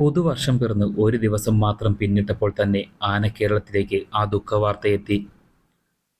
പുതുവർഷം പിറന്ന് ഒരു ദിവസം മാത്രം പിന്നിട്ടപ്പോൾ തന്നെ ആന കേരളത്തിലേക്ക് ആ ദുഃഖവാർത്തയെത്തി.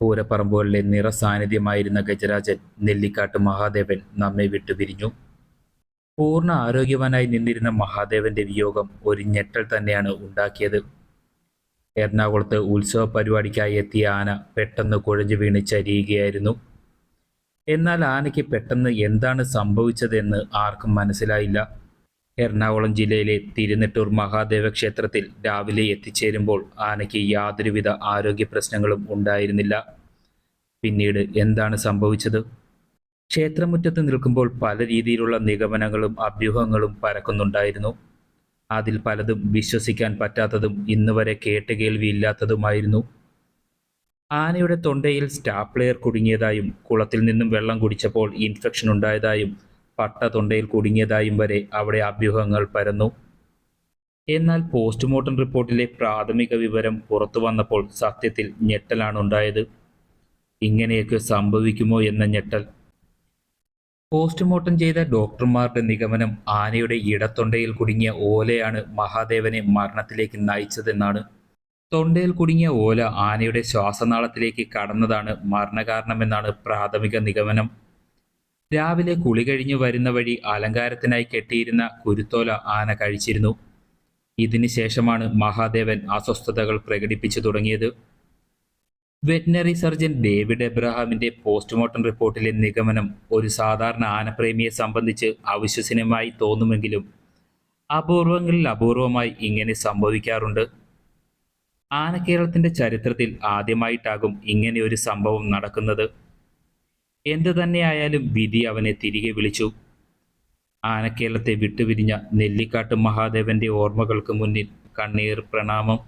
പൂരപ്പറമ്പുകളിലെ നിറസാന്നിധ്യമായിരുന്ന ഗജരാജൻ നെല്ലിക്കാട്ട് മഹാദേവൻ നമ്മെ വിട്ടുപിരിഞ്ഞു പൂർണ ആരോഗ്യവാനായി നിന്നിരുന്ന മഹാദേവന്റെ വിയോഗം ഒരു ഞെട്ടൽ തന്നെയാണ് ഉണ്ടാക്കിയത്. എറണാകുളത്ത് ഉത്സവ പരിപാടിക്കായി എത്തിയ ആന പെട്ടെന്ന് കുഴഞ്ഞു വീണ് ചരിയുകയായിരുന്നു. എന്നാൽ ആനയ്ക്ക് പെട്ടെന്ന് എന്താണ് സംഭവിച്ചതെന്ന് ആർക്കും മനസ്സിലായില്ല. എറണാകുളം ജില്ലയിലെ തിരുനെട്ടൂർ മഹാദേവ ക്ഷേത്രത്തിൽ രാവിലെ എത്തിച്ചേരുമ്പോൾ ആനയ്ക്ക് യാതൊരുവിധ ആരോഗ്യ പ്രശ്നങ്ങളും ഉണ്ടായിരുന്നില്ല. പിന്നീട് എന്താണ് സംഭവിച്ചത്? ക്ഷേത്രമുറ്റത്ത് നിൽക്കുമ്പോൾ പല രീതിയിലുള്ള നിഗമനങ്ങളും അഭ്യൂഹങ്ങളും പരക്കുന്നുണ്ടായിരുന്നു. അതിൽ പലതും വിശ്വസിക്കാൻ പറ്റാത്തതും ഇന്ന് വരെ കേട്ടുകേൾവിയില്ലാത്തതുമായിരുന്നു ആനയുടെ തൊണ്ടയിൽ സ്റ്റാപ്ലെയർ കുടുങ്ങിയതായും കുളത്തിൽ നിന്നും വെള്ളം കുടിച്ചപ്പോൾ ഇൻഫെക്ഷൻ ഉണ്ടായതായും പട്ട തൊണ്ടയിൽ കുടുങ്ങിയതായും വരെ അവിടെ അഭ്യൂഹങ്ങൾ പരന്നു. എന്നാൽ പോസ്റ്റ്മോർട്ടം റിപ്പോർട്ടിലെ പ്രാഥമിക വിവരം പുറത്തു വന്നപ്പോൾ സത്യത്തിൽ ഞെട്ടലാണ് ഉണ്ടായത്. ഇങ്ങനെയൊക്കെ സംഭവിക്കുമോ എന്ന ഞെട്ടൽ. പോസ്റ്റ്മോർട്ടം ചെയ്ത ഡോക്ടർമാരുടെ നിഗമനം ആനയുടെ ഇടത്തൊണ്ടയിൽ കുടുങ്ങിയ ഓലയാണ് മഹാദേവനെ മരണത്തിലേക്ക് നയിച്ചതെന്നാണ്. തൊണ്ടയിൽ കുടുങ്ങിയ ഓല ആനയുടെ ശ്വാസനാളത്തിലേക്ക് കടന്നതാണ് മരണകാരണമെന്നാണ് പ്രാഥമിക നിഗമനം. രാവിലെ കുളി കഴിഞ്ഞു വരുന്ന വഴി അലങ്കാരത്തിനായി കെട്ടിയിരുന്ന കുരുത്തോല ആന കഴിച്ചിരുന്നു. ഇതിനു ശേഷമാണ് മഹാദേവൻ അസ്വസ്ഥതകൾ പ്രകടിപ്പിച്ചു തുടങ്ങിയത്. വെറ്റിനറി സർജൻ ഡേവിഡ് എബ്രഹാമിന്റെ പോസ്റ്റ്മോർട്ടം റിപ്പോർട്ടിലെ നിഗമനം ഒരു സാധാരണ ആനപ്രേമിയെ സംബന്ധിച്ച് അവിശ്വസനീയമായി തോന്നുമെങ്കിലും അപൂർവങ്ങളിൽ അപൂർവമായി ഇങ്ങനെ സംഭവിക്കാറുണ്ട്. ആനക്കേരളത്തിന്റെ ചരിത്രത്തിൽ ആദ്യമായിട്ടാകും ഇങ്ങനെ ഒരു സംഭവം നടക്കുന്നത്. എന്തു തന്നെയായാലും വിധി അവനെ തിരികെ വിളിച്ചു. ആനക്കേരളത്തെ വിട്ടുപിരിഞ്ഞ നെല്ലിക്കാട്ട് മഹാദേവന്റെ ഓർമ്മകൾക്ക് മുന്നിൽ കണ്ണീർ പ്രണാമം.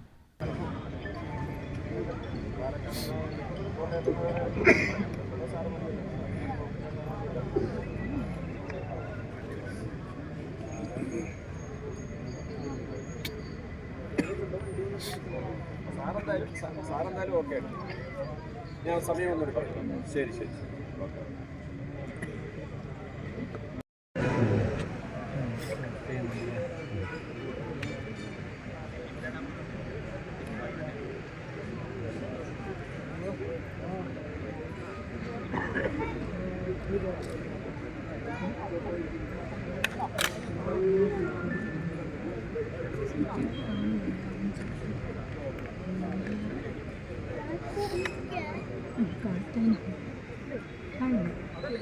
സാറെന്തായാലും ഓക്കെ. ഞാൻ സമയം ശരി ശരി. 嗯，搞对了。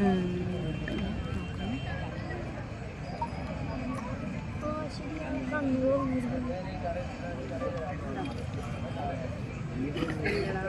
음. 감사합니다.